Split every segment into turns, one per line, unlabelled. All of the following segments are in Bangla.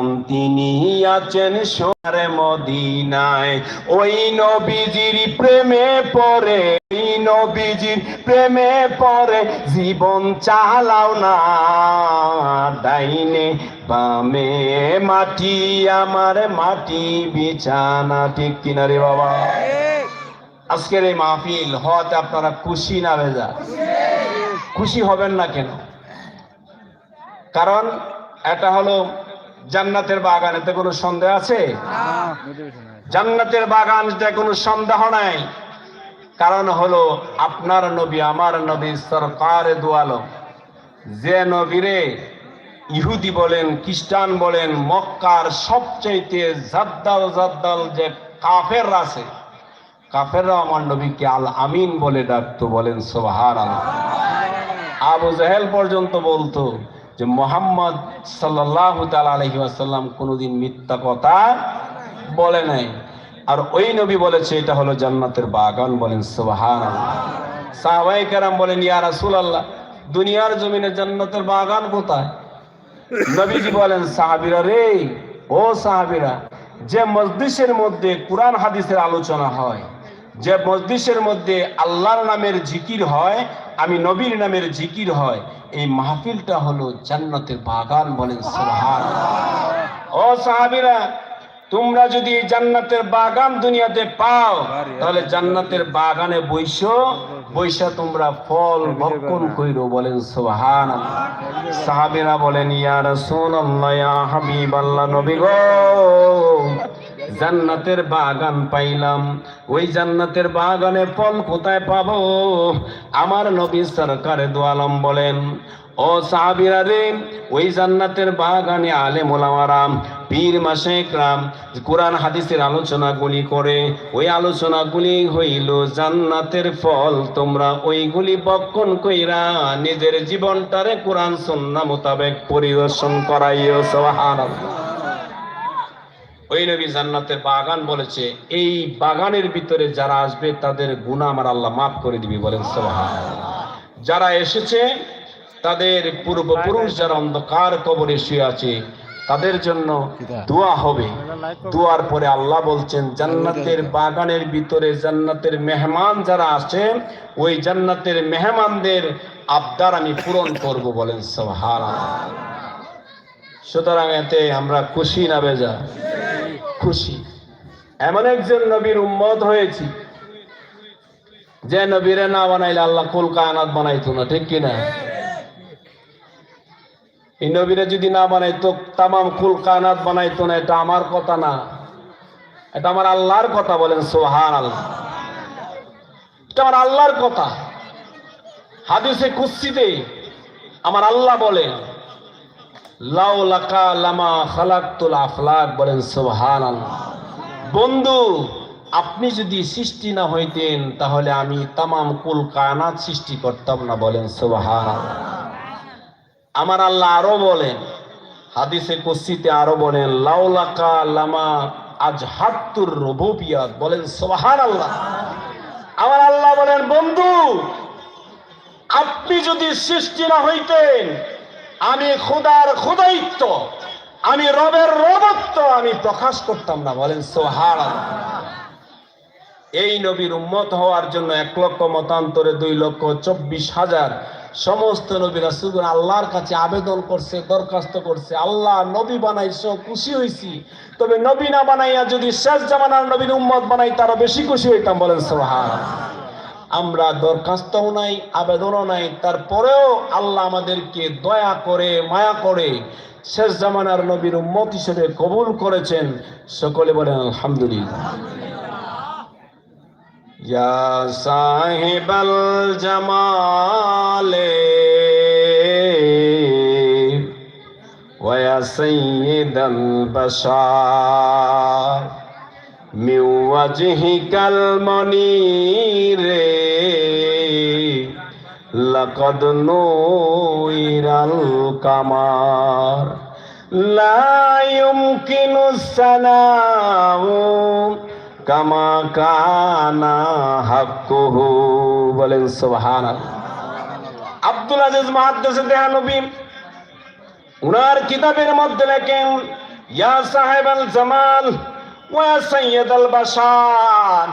তিনি আছেন সোনার মদিনায়। ওই নবীজির প্রেমে পড়ে, ওই নবীজির প্রেমে পড়ে, জীবন চালাও না। ডাইনে বামে মাটি, আমার মাটি বিছানা। ঠিক কিনা রে বাবা? আজকের এই মাহফিল হওয়াতে আপনারা খুশি না ভেজা? খুশি হবেন না কেন? কারণ এটা হলো জান্নাতের বাগান এতে কোনো সন্দেহ আছে? জান্নাতের বাগান এতে কোনো সন্দেহ নাই। কারণ হলো, আপনার নবী, আমার নবী সরকার দোয়ালো যে নবীরে ইহুদি বলেন, খ্রিস্টান বলেন, মক্কার সবচাইতে জাদ্দাল জাদ্দাল যে কাফের আছে, কাফেররা আমার নবীকে আল আমিন বলে ডাকতো, বলেন সোহার আবু জাহেল পর্যন্ত বলতো যে মোহাম্মদ সাল্লাহ আলহি আসাল্লাম কোনোদিন মিথ্যা কথা বলে নাই। আর ওই নবী বলেছে, এটা হলো জান্নাতের বাগান বলেন সোহান সাহবাই কেরাম বলেন, ইয়া রাসূল আল্লাহ দুনিয়ার জমিনে জান্নাতের বাগান কোথায়? নবীজি বলেন, সাহাবিরা রে, ও সাহাবিরা, যে মসজিদের মধ্যে কোরআন, হাদিসের আলোচনা হয় যে মসজিদের মধ্যে আল্লাহর নামের জিকির হয়, আমি নবীর নামের জিকির হয়, এই মাহফিলটা হলো জান্নাতের বাগান বলেন সুবহান ও সাহাবিরা, তোমরা যদি জান্নাতের বাগান দুনিয়াতে পাও, তাহলে জান্নাতের বাগানে বৈশো, বৈশা তোমরা ফল ভক্ষণ কইরো বলেন সুবহান সাহাবিরা বলেন, ইয়া রাসূলুল্লাহ, ইয়া হাবিবাল্লাহ, নবী গো। জান্নাতের বাগান পাইলাম। ওই জান্নাতের বাগানে ফল কোথায় পাবো? আমার নবী সরকারে দোয়ালম বলেন, ও সাহাবিরা রে, ওই জান্নাতের বাগানে আলে মোলামারাম পীর মাসেকরাম কোরআন, হাদিসের আলোচনাগুলি করে। ওই আলোচনাগুলি হইল, জান্নাতের ফল তোমরা ওইগুলি বক্ষণ কইরা নিজের জীবনটারে কোরআন, সন্না মোতাবেক পরিদর্শন করাইও। সুবহানাল্লাহ। ওই নবী জান্নাতের বাগান বলেছে, এই বাগানের ভিতরে যারা আসবে, তাদের গুনাহ আমার আল্লাহ মাফ করে দিবি। বলেন যারা এসেছে, তাদের পূর্বপুরুষ যারা অন্ধকার কবরে শুয়ে আছে, তাদের জন্য দোয়া হবে। দোয়ার পরে আল্লাহ বলছেন, জান্নাতের বাগানের ভিতরে জান্নাতের মেহমান যারা আছে, ওই জান্নাতের মেহমানদের আবদার আমি পূরণ করব। বলেন সুবহান সুতরাং এতে আমরা খুশি না বেজা। খুশি। এমন একজন নবীর উম্মত হয়েছি যে নবীরে না বানাইলে আল্লাহ কুল কায়নাত বানাইতো না, ঠিক কিনা? এই নবীরে যদি না বানাইতো, তামাম কুল কায়নাত বানাইতো না, এটা আমার কথা না। এটা আমার আল্লাহর কথা বলেন সোহান আল্লাহ এটা আমার আল্লাহর কথা। হাদিসে কুস্তিতে আমার আল্লাহ বলেন লাউ লাকা লামা খালাকতুল আফলাক বলেন সুবহান বন্ধু, আপনি যদি সৃষ্টি না হইতেন, তাহলে আমি তামাম কুল কায়নাত সৃষ্টি করতাম না বলেন সুবহান আমার আল্লাহ আরও বলেন, হাদিসে কুস্তিতে আরও বলেন, লাউ লাকা লামা আজ হাত্তুর রবুবিয়াত বলেন সুবহান আল্লাহ আমার আল্লাহ বলেন, বন্ধু, আপনি যদি সৃষ্টি না হইতেন আমি খুদার খুদাইত্ব আমি রবের রবত্ব আমি প্রকাশ করতাম না, বলেন সোহার এই নবীর উম্মত হওয়ার জন্য এক লক্ষ মতান্তরে দুই লক্ষ চব্বিশ হাজার সমস্ত নবীরা শুধু আল্লাহর কাছে আবেদন করছে, দরখাস্ত করছে, আল্লাহ নবী বানাইছ, খুশি হইছি। তবে নবী না বানাইয়া যদি শেষ জামানার নবীর উম্মত বানাই তারও বেশি খুশি হইতাম, বলেন সোহার আমরা দরখাস্তও নাই, আবেদনও নাই। তারপরেও আল্লাহ আমাদেরকে দয়া করে, মায়া করে শেষ জামানার নবীর উম্মত হিসেবে কবুল করেছেন। সকলে বলেন, আলহামদুলিল্লাহ। জামালে ওয়া সাইয়্যিদাল বাশার। মিউয়াজহিকাল মনিরে লাকাদ নুইরাল কামার। লা ইয়ুমকিনু সালামু কামা কানা হাক্কুহু। বলেন সুবহানাল্লাহ। আব্দুল আজিজ মহাদ্দেশে দেহানবী উনার কিতাবের মধ্যে লেখেন, ইয়া সাহেব আল জামাল ওয়া সৈয়দ আল বাসার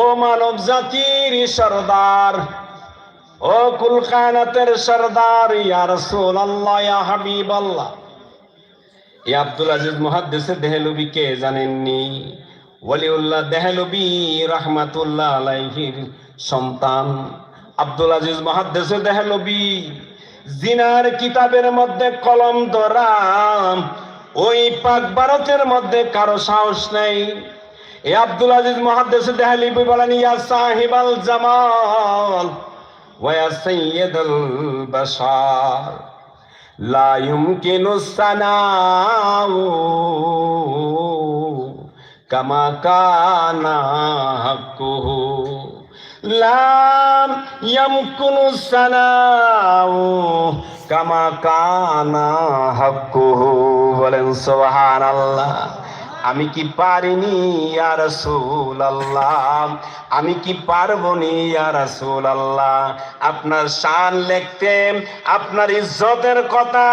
ও মানব জাতির সরদার, ও কুল কায়নাতের সরদার, ইয়া রাসূলুল্লাহ, ইয়া হাবিবাল্লাহ। এই আব্দুল আজিজ মুহাদ্দিসে দেহলবি কে জানেননি? ওয়ালিউল্লাহ দেহলবি রাহমাতুল্লাহ আলাইহির সন্তান। আব্দুল আজিজ মুহাদ্দিসে দেহলবি, জিনার কিতাবের মধ্যে কলম ধরাম ওই পাক ভারতের মধ্যে কারও সাহস নেই। এ আব্দুল আজিজ মহাদেশ দেহালি বলেন ইয়া সাহিবাল জামাল ওয়া সাইয়েদুল বাশার। লা ইয়ুমকিনু সানাউ কামা কানা হাক্কুহু। লা ইয়ামকুনু সানাউ কামা কানা হকু বলেন সোহান আল্লাহ আমি কি পারিনি আর ইয়া আল্লাহ আমি কি পারব নি ইয়া আল্লাহ আপনার শান লিখতে, আপনার ইজ্জতের কথা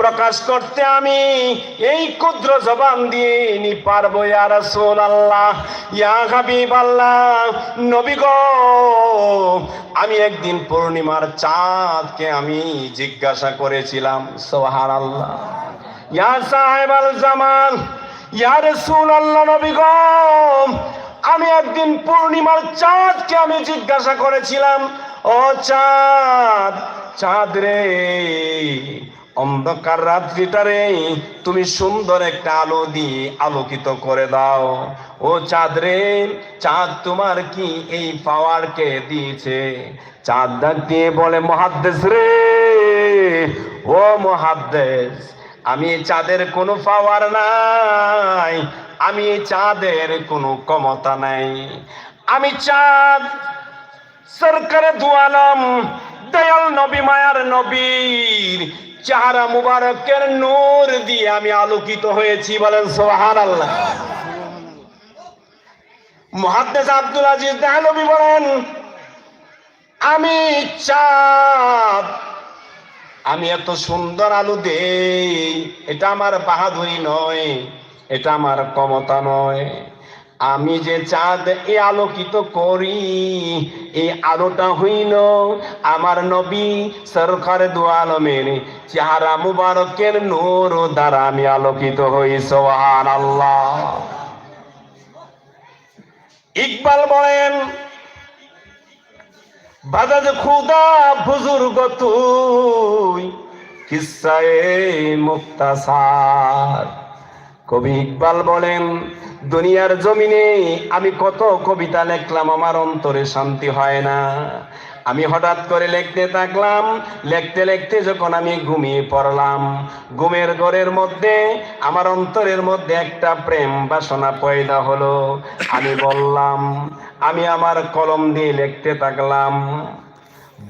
প্রকাশ করতে আমি এই ক্ষুদ্র জবান দিয়ে নি পারব, ইয়া আল্লাহ ইয়া হাবিবাল্লাহ, নবী গো, আমি একদিন পূর্ণিমার চাঁদকে আমি জিজ্ঞাসা করেছিলাম সোহার আল্লাহ ইয়া সাহেব আল জামাল আমি একদিন পূর্ণিমার চাঁদকে আমি জিজ্ঞাসা করেছিলাম, ও চাঁদ চাঁদ রে, অন্ধকার রাত্রিটারে তুমি সুন্দর একটা আলো দিয়ে আলোকিত করে দাও। ও চাঁদ রে, চাঁদ তোমার কি এই পাওয়ারকে দিয়েছে? চাঁদ দিয়ে বলে, মহাদ্দেশ রে, ও মহাদ্দেশ আমি চাঁদের কোনো পাওয়ার নাই, আমি চাঁদের কোনো ক্ষমতা নাই। আমি চাঁদ, সরকারে দুয়ালাম দয়াল নবী, মায়ার নবীর চেহারা মুবারকের নূর দিয়ে আমি আলোকিত হয়েছি, বলেন সোহান আল্লাহ মহাদ্দেশ আব্দুল আজিজ দেহলবি বলেন, আমি চাঁদ আমি এত সুন্দর আলু দেই, এটা আমার বাহাদুরি নয়, এটা আমার ক্ষমতা নয়। আমি যে চাঁদ এ আলোকিত করি এই আলোটা হইল আমার নবী সরকার দোয়ালমের চেহারা মুবারকের নূর দ্বারা আমি আলোকিত হই সোহান আল্লাহ ইকবাল বলেন বাজাজ খুদা বুজুর্গ তুই, কিসায়ে মুক্তাসার। কবি ইকবাল বলেন, দুনিয়ার জমিনে আমি কত কবিতা লিখলাম, আমার অন্তরে শান্তি হয় না। আমি হঠাৎ করে লিখতে থাকলাম, লিখতে লিখতে যখন আমি ঘুমিয়ে পড়লাম, ঘুমের ঘরের মধ্যে, আমার অন্তরের মধ্যে একটা প্রেম বাসনা পয়দা হলো। আমি বললাম আমি আমার কলম দিয়ে লিখতে থাকলাম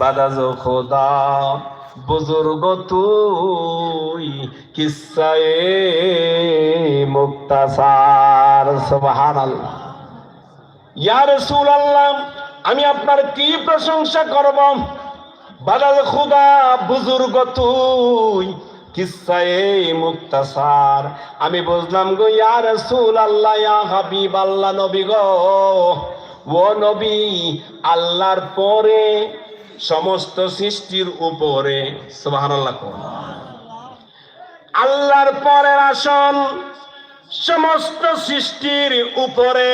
বাদাজ খোদা, বুজুর্গ তুই কিসায়ে মুক্তাসার সুবহানাল্লাহ। ইয়া রাসূলুল্লাহ, আমি আপনার কি প্রশংসা করব? বাদাল খুদা, বুজুর্গ তুই কিসায়ে মুক্তাসার আমি বুঝলাম গো, ইয়া রাসূলুল্লাহ, ইয়া হাবিব আল্লাহ নবী গো ও নবী, আল্লাহর পরে, সমস্ত সৃষ্টির উপরে। আল্লাহর পরের আসন সমস্ত সৃষ্টির উপরে,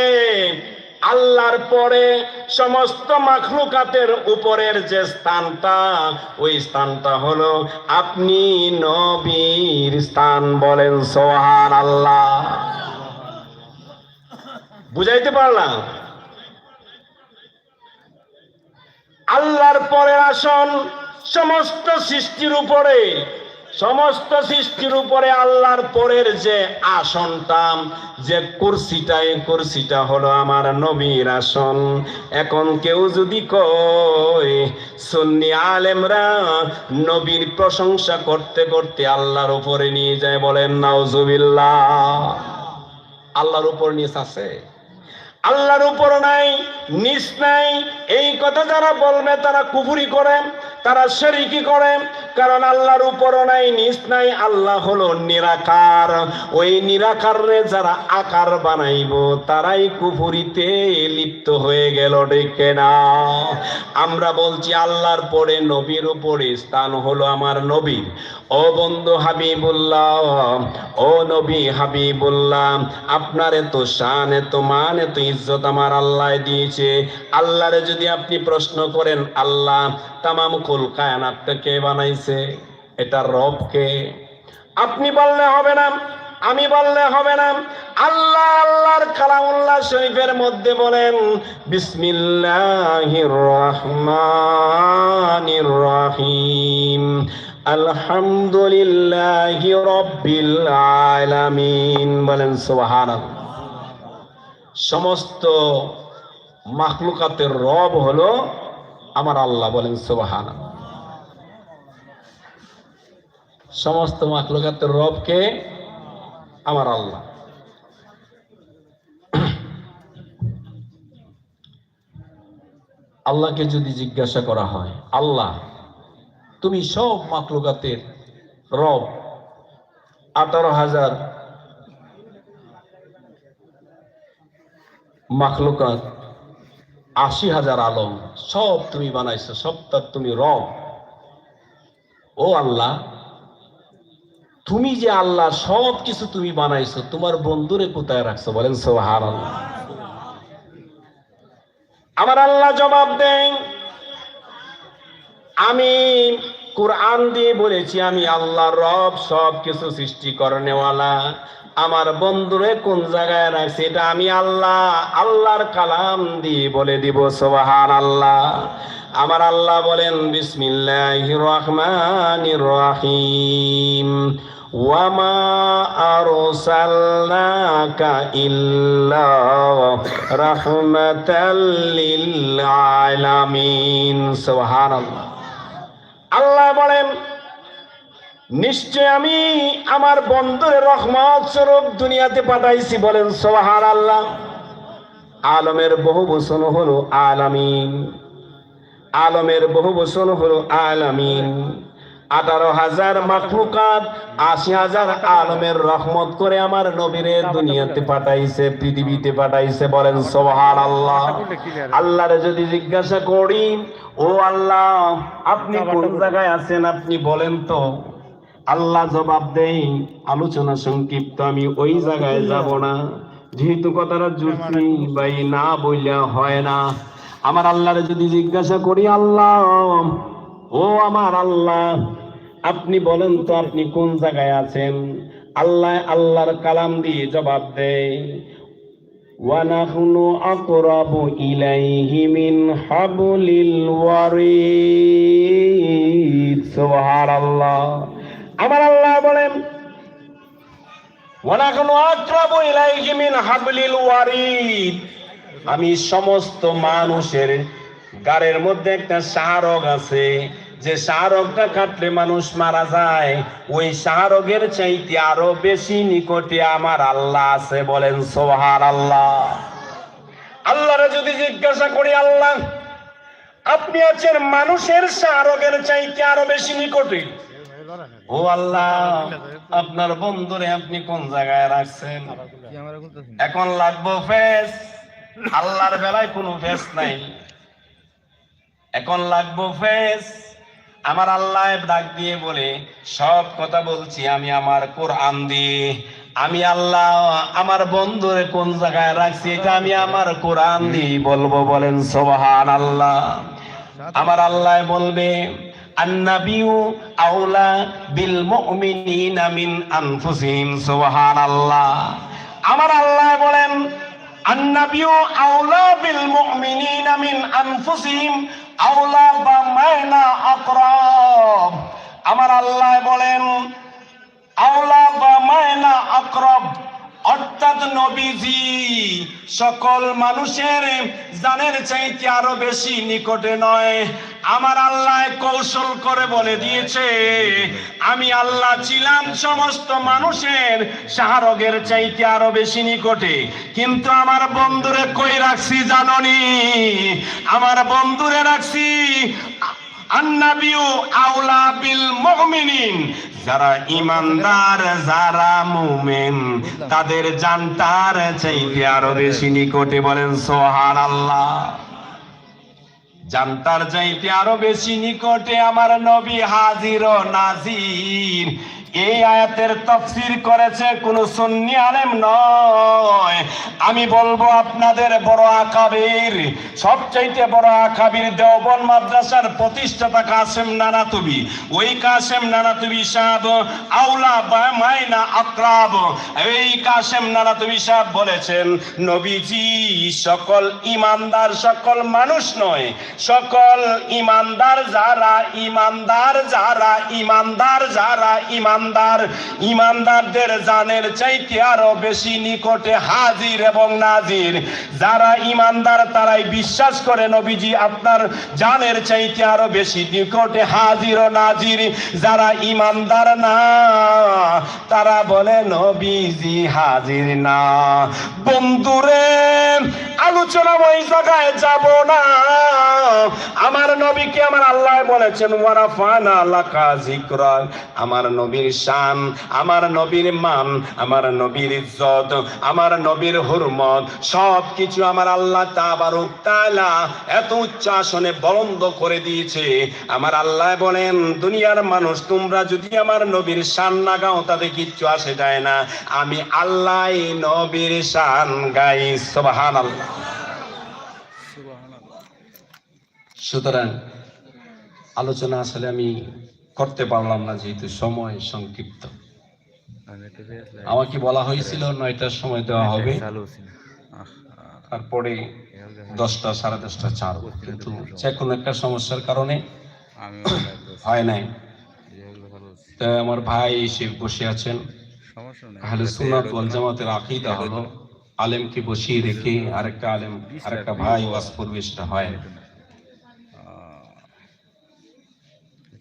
আল্লাহর পরে সমস্ত মাখলুকাতের উপরের যে স্থানটা, ওই স্থানটা হলো আপনি নবীর স্থান বলেন সোহান আল্লাহ বুঝাইতে পারলাম? আল্লাহর পরের আসন সমস্ত সৃষ্টির উপরে, সমস্ত সৃষ্টির উপরে আল্লাহর পরের যে আসনটা, যে কুরসিটা এই কুরসিটা হলো আমার নবীর আসন। এখন কেউ যদি কয়, সুন্নি আলেমরা নবীর প্রশংসা করতে করতে আল্লাহর উপরে নিয়ে যায় বলেন, নাউজুবিল্লাহ। আল্লাহর উপর নিয়ে আছে? আল্লাহর উপর নাই নিস নাই। এই কথা যারা বলবে তারা কুফুরি করে তারা শরিকি করে, কারণ আল্লাহর উপরও নাই, নিচ নাই, আল্লাহ হলো নিরাকার। ওই নিরাকারে যারা আকার বানাইব, তারাই কুফুরিতে লিপ্ত হয়ে গেল ডেকে না আমরা বলছি, আল্লাহর পরে নবীর উপরে স্থান হলো আমার নবীর ও বন্ধু হাবিবুল্লাহ, ও নবী হাবিবুল্লাহ, আপনার এত শান, এত মান, এত ইজ্জত আমার আল্লাহ দিয়েছে। আল্লাহরে যদি আপনি প্রশ্ন করেন, আল্লাহ তামাম কুল কায়নাতটা কে বানাইছে? এটা রব কে? আপনি বললে হবে না, আমি বললে হবে না। আল্লাহ আল্লাহর কালামুল্লাহ শরীফের মধ্যে বলেন, বিসমিল্লাহির রহমানির রহিম। আলহামদুলিল্লাহি রব্বিল আলামিন। বলেন, সুবহানাল্লাহ। সমস্ত মাখলুকাতের রব হলো আমার আল্লাহ, বলেন সুবাহান সমস্ত মাখলুকাতের রবকে আমার আল্লাহ। আল্লাহকে যদি জিজ্ঞাসা করা হয়, আল্লাহ, তুমি সব মাখলুকাতের রব, আঠারো হাজার মাখলুকাত, আশি হাজার আলম, সব তুমি বানাইছো, সব তার তুমি রব। ও আল্লাহ তুমি যে আল্লাহ সব কিছু তুমি বানাইছো, তোমার বন্ধুরে কোথায় রাখছো বলেন সোহার আল্লাহ আমার আল্লাহ জবাব দেন, আমি কোরআন দিয়ে বলেছি, আমি আল্লাহ রব সব কিছু সৃষ্টি করনেওয়ালা আমার বন্ধুরে কোন জায়গায় রাখছি, এটা আমি আল্লাহ, আল্লাহর কালাম দিয়ে বলে দিব সোহার আল্লাহ আমার আল্লাহ বলেন বিসমিল্লাহ রহমানির রহিম। ওয়ামা আরসালনাকা ইল্লা রাহমাতাল লিল আলামিন সুবহানাল্লাহ আল্লাহ বলেন, নিশ্চয় আমি আমার বন্ধুর রহমত স্বরূপ দুনিয়াতে পাঠাইছি বলেন সোহার আল্লাহ আলমের বহু বচন হলো আলামিন। আলমের বহু বচন হলো আলামিন। আঠারো হাজার মাখলুকাত, আশি হাজার আলমের রহমত করে আমার নবীরে দুনিয়াতে পাঠাইছে, পৃথিবীতে পাঠাইছে, বলেন সোহার আল্লাহ আল্লাহরে যদি জিজ্ঞাসা করি, ও আল্লাহ, আপনি কোন জায়গায় আছেন আপনি বলেন তো? আল্লাহ জবাব দেই আলোচনা সংক্ষিপ্ত, আমি ওই জায়গায় যাব না। যেহেতু কথাটা জুড়ছি ভাই, না বললে হয় না। আমার আল্লাহরে যদি জিজ্ঞাসা করি, আল্লাহ ও আমার আল্লাহ, আপনি বলেন তো আপনি কোন জায়গায় আছেন? আল্লাহ আল্লাহর কালাম দিয়ে জবাব দেয় আমার আল্লাহ বলেন আমি সমস্ত মানুষের গাড়ের মধ্যে একটা শাহরগ আছে। যে শাহরগটা কাটলে মানুষ মারা যায়। ওই শাহরগের চাইতে আরও বেশি নিকটে আমার আল্লাহ আছে বলেন সোহার আল্লাহ আল্লাহরে যদি জিজ্ঞাসা করি আল্লাহ আপনি আছেন মানুষের শাহরগের চাইতে আরও বেশি নিকটে? ও আল্লাহ আপনার বন্ধুরে আপনি কোন জায়গায় রাখছেন? এখন লাগবো ফেস। আল্লাহর বেলায় কোনো ফেস নাই। এখন লাগবো ফেস। আমার আল্লাহ ডাক দিয়ে বলে, সব কথা বলছি আমি আমার কোরআন দিয়ে। আমি আল্লাহ, আমার বন্ধুরে কোন জায়গায় রাখছি এটা আমি আমার কোরআন দিয়ে বলব, বলেন সোবাহান আল্লাহ আমার আল্লাহ বলবে, আন্নাবিউ আউলা বিল মুমিনিনা মিন আনফুসিহিম, সুবহানাল্লাহ। আমার আল্লাহ বলেন আন্নাবিউ আউলা বিল মুমিনিনা মিন আনফুসিহিম আউলা বা মায়না আকরাব। আমার আল্লাহ বলেন, আওলা বা মায়না আকরাব। অর্থাৎ নবীজি, সকল মানুষের জানের চাইতে আরও বেশি নিকটে নয়। আমার আল্লাহ কৌশল করে বলে দিয়েছে, আমি আল্লাহ ছিলাম সমস্ত মানুষের শাহরগের চাইতে আরও বেশি নিকটে। কিন্তু আমার বন্ধুরে কই রাখছি জাননি? আমার বন্ধুরে রাখছি আন্নাবিউ আউলা বিল মুমিনিন। যারা ইমানদার যারা মুমিন, তাদের জানতার চাইতে আরও বেশি নিকটে বলেন আল্লাহ জানতার চাইতে আরও বেশি নিকটে আমার নবী হাজির ও নাজির। এই আয়াতের তফসির করেছে কোন সুন্নি আলেম নয়। আমি বলব আপনাদের বড় আকাবির, সবচাইতে বড় আকাবির দেওবন মাদ্রাসার প্রতিষ্ঠাতা কাসেম নানাতুবি। ওই কাসেম নানাতুবি সাহেব আউলা বা মাইনা আক্রাব। এই কাসেম নানাতুবি সাহেব বলেছেন, নবীজি সকল ইমানদার, সকল মানুষ নয়। সকল ইমানদার যারা ইমানদার যারা ইমানদার, যারা ইমানদার, ইমানদারদের জানের চাইতে আরও বেশি নিকটে হাজির এবং নাজির। যারা ইমানদার, তারাই বিশ্বাস করে নবীজি আপনার জানের চাইতে আরও বেশি নিকটে হাজির ও নাজির। যারা ইমানদার না, তারা বলে, নবীজি হাজির না। বন্ধুরে, আলোচনা ওই জায়গায় যাব না। আমার নবীকে আমার আল্লাহ বলেছেন, ওয়ারাফানা লাকা যিকরা আমার নবীর শান আমার নবীর মান আমার নবীর ইজ্জত, আমার নবীর হুরমত সব কিছু আমার আল্লাহ তাবারক এত উচ্চ আসনে বলন্দ করে দিয়েছে। আমার আল্লাহ বলেন, দুনিয়ার মানুষ, তোমরা যদি আমার নবীর শান না গাও, তাতে কিচ্ছু আসে যায় না। আমি আল্লাহ নবীর শান গাই। সুবহানাল্লাহ। সুতরাং আলোচনা আসলে আমি করতে পারলাম না যেহেতু সময় সংক্ষিপ্ত। আমাকে বলা হয়েছিল নয়টার সময় দেওয়া হবে। তারপরে দশটা সাড়ে দশটা চার কিন্তু যে কোনো একটা সমস্যার কারণে হয় নাই। আমার ভাই এসে বসে আছেন। আহলে সুন্নাত ওয়াল জামাতের আকীদা হলো আলেমকে বসিয়ে রেখে আরেকটা আলেম আরেকটা ভাই ওয়াজ করবে সেটা হয় না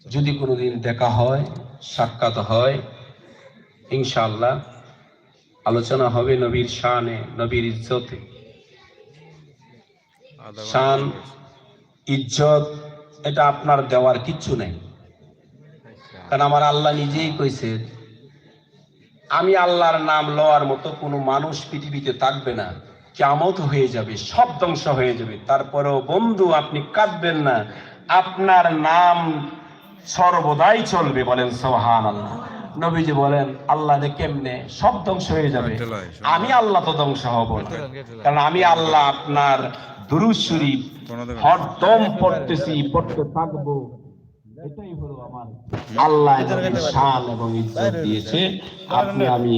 যদি কোনোদিন দেখা হয় সাক্ষাৎ হয় ইনশাআল্লাহ আলোচনা হবে নবীর শানে নবীর ইজ্জতে। শান ইজ্জত এটা আপনার দেওয়ার কিচ্ছু নেই। কারণ আমার আল্লাহ নিজেই কইছে আমি আল্লাহর নাম লওয়ার মতো কোনো মানুষ পৃথিবীতে থাকবে না। কেমত হয়ে যাবে সব ধ্বংস হয়ে যাবে। তারপরেও বন্ধু আপনি কাঁদবেন না। আপনার নাম সর্বদাই চলবে বলেন সোহান আল্লাহ নবীজি বলেন আল্লাহ যে কেমনে সব ধ্বংস হয়ে যাবে। আমি আল্লাহ তো ধ্বংস হব। কারণ আমি আল্লাহ আপনার দুরুদ শরীফ হরদম পড়তেছি পড়তে থাকব। এটাই হলো আমার আল্লাহ শান এবং ইজ্জত দিয়েছে। আপনি আমি